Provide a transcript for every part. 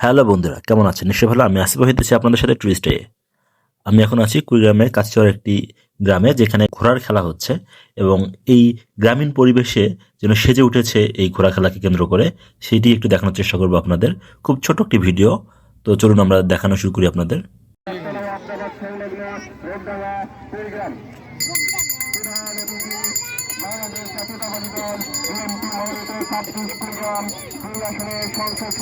Hello বন্ধুরা, কেমন আছেন? নিশ্চয়ই ভালো। আমি আসিফ হইতেছি আপনাদের সাথে টুরিস্টে আমি এখন আছি কুড়িগ্রামের কাছের একটি গ্রামে যেখানে ঘোড়ার খেলা হচ্ছে এবং এই গ্রামীণ পরিবেশে যেন সেজে উঠেছে এই ঘোড়া খেলাকে কেন্দ্র করে সেটি একটু দেখানোর চেষ্টা করব আপনাদের খুব ছোট একটি ভিডিও তো চলুন আমরা দেখানো শুরু করি আপনাদের সংসদ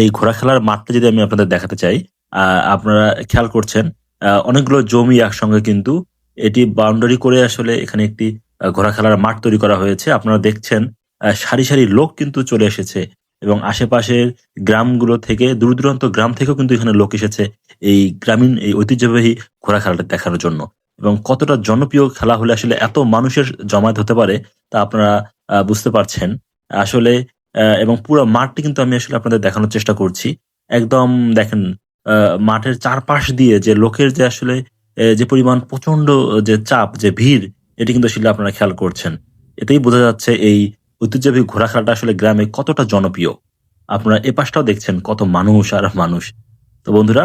এই ঘোড়া খেলার মাঠটা যদি আমি আপনাদের দেখাতে চাই আপনারা খেয়াল করছেন অনেকগুলো জমি একসঙ্গে কিন্তু এটি বাউন্ডারি করে আসলে এখানে একটি ঘোড়া খেলার মাঠ তৈরি করা হয়েছে। আপনারা দেখছেন সারি সারি লোক কিন্তু চলে এসেছে এবং আশেপাশের গ্রামগুলো থেকে, দূর দূরান্ত গ্রাম থেকেও কিন্তু এখানে লোক এসেছে এই গ্রামীণ, এই ঐতিহ্যবাহী ঘোড়া খেলাটা দেখানোর জন্য এবং কতটা জনপ্রিয় খেলা হলে আসলে এত মানুষের জমায়েত হতে পারে তা আপনারা বুঝতে পারছেন। আসলে এবং পুরো মাঠটি কিন্তু আমি আসলে আপনাদের দেখানোর চেষ্টা করছি। একদম দেখেন মাঠের চারপাশ দিয়ে যে লোকের যে আসলে যে পরিমাণ প্রচণ্ড যে চাপ, যে ভিড়, এটি কিন্তু আসলে আপনারা খেয়াল করছেন। এতেই বোঝা যাচ্ছে এই ঐতিহ্যবাহী ঘোড়া খেলাটা আসলে গ্রামে কতটা জনপ্রিয়। আপনারা এ পাশটাও দেখছেন কত মানুষ আর মানুষ। তো বন্ধুরা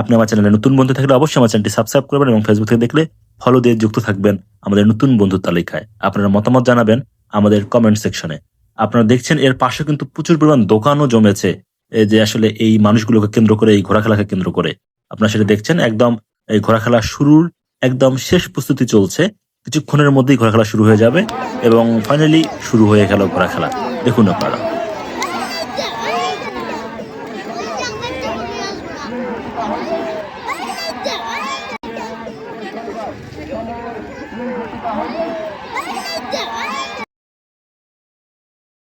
আপনি আমার চ্যানেলে নতুন বন্ধু থাকলে অবশ্যই আমার চ্যানেলটি সাবস্ক্রাইব করবেন এবং ফেসবুক থেকে দেখলে ফলো দিয়ে যুক্ত থাকবেন আমাদের নতুন বন্ধুর তালিকায়। আপনারা মতামত জানাবেন আমাদের কমেন্ট সেকশনে আপনারা দেখছেন, এর পাশে কিন্তু প্রচুর পরিমাণ দোকানও জমেছে। যে আসলে এই মানুষগুলোকে কেন্দ্র করে, এই ঘোড়া খেলাকে কেন্দ্র করে। আপনারা সেটা দেখছেন, একদম এই ঘোড়া খেলা শুরুর একদম শেষ প্রস্তুতি চলছে। কিছুক্ষণের মধ্যেই ঘোড়া খেলা শুরু হয়ে যাবে এবং ফাইনালি শুরু হয়ে গেল ঘোড়া খেলা দেখুন আপনারা। শনিবার